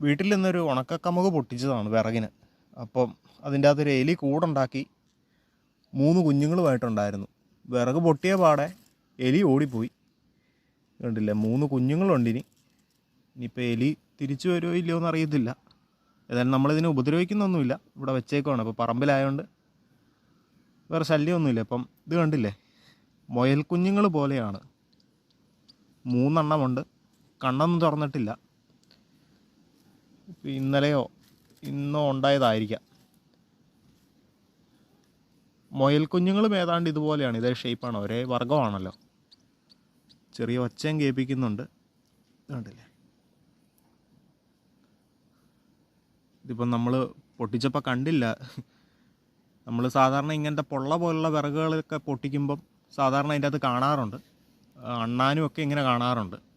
വീട്ടിൽ നിന്നൊരു ഉണക്കക്കമുക പൊട്ടിച്ചതാണ് വിറകിന്. അപ്പം അതിന്റെ അകത്തൊരു എലി കൂടുണ്ടാക്കി മൂന്ന് കുഞ്ഞുങ്ങളുമായിട്ടുണ്ടായിരുന്നു. വിറക് പൊട്ടിയ പാടെ എലി ഓടിപ്പോയി. കണ്ടില്ലേ? മൂന്ന് കുഞ്ഞുങ്ങളുണ്ട് ഇനി. ഇനിയിപ്പോൾ എലി തിരിച്ചു വരുമോ ഇല്ലയോ എന്ന് അറിയത്തില്ല. ഏതായാലും നമ്മളിതിനെ ഉപദ്രവിക്കുന്നൊന്നുമില്ല. ഇവിടെ വെച്ചേക്കുവാണ്. അപ്പോൾ പറമ്പിലായതുകൊണ്ട് വേറെ ശല്യമൊന്നുമില്ല. അപ്പം ഇത് കണ്ടില്ലേ? മുയൽ കുഞ്ഞുങ്ങൾ പോലെയാണ്. മൂന്നെണ്ണമുണ്ട്. കണ്ണൊന്നും തുറന്നിട്ടില്ല. ഇന്നലെയോ ഇന്നോ ഉണ്ടായതായിരിക്കാം. മൊയൽ കുഞ്ഞുങ്ങളും ഏതാണ്ട് ഇതുപോലെയാണ്. ഇതേ ഷേപ്പാണ് ഒരേ വർഗമാണല്ലോ ചെറിയ ഒച്ചയും കേൾപ്പിക്കുന്നുണ്ട്. കണ്ടില്ലേ ഇതിപ്പം നമ്മൾ പൊട്ടിച്ചപ്പോൾ കണ്ടില്ല. നമ്മൾ സാധാരണ ഇങ്ങനത്തെ പൊള്ള പോലുള്ള വിറകുകളൊക്കെ പൊട്ടിക്കുമ്പം സാധാരണ അതിന്റെ അകത്ത് കാണാറുണ്ട്. അണ്ണാനും ഒക്കെ ഇങ്ങനെ കാണാറുണ്ട്.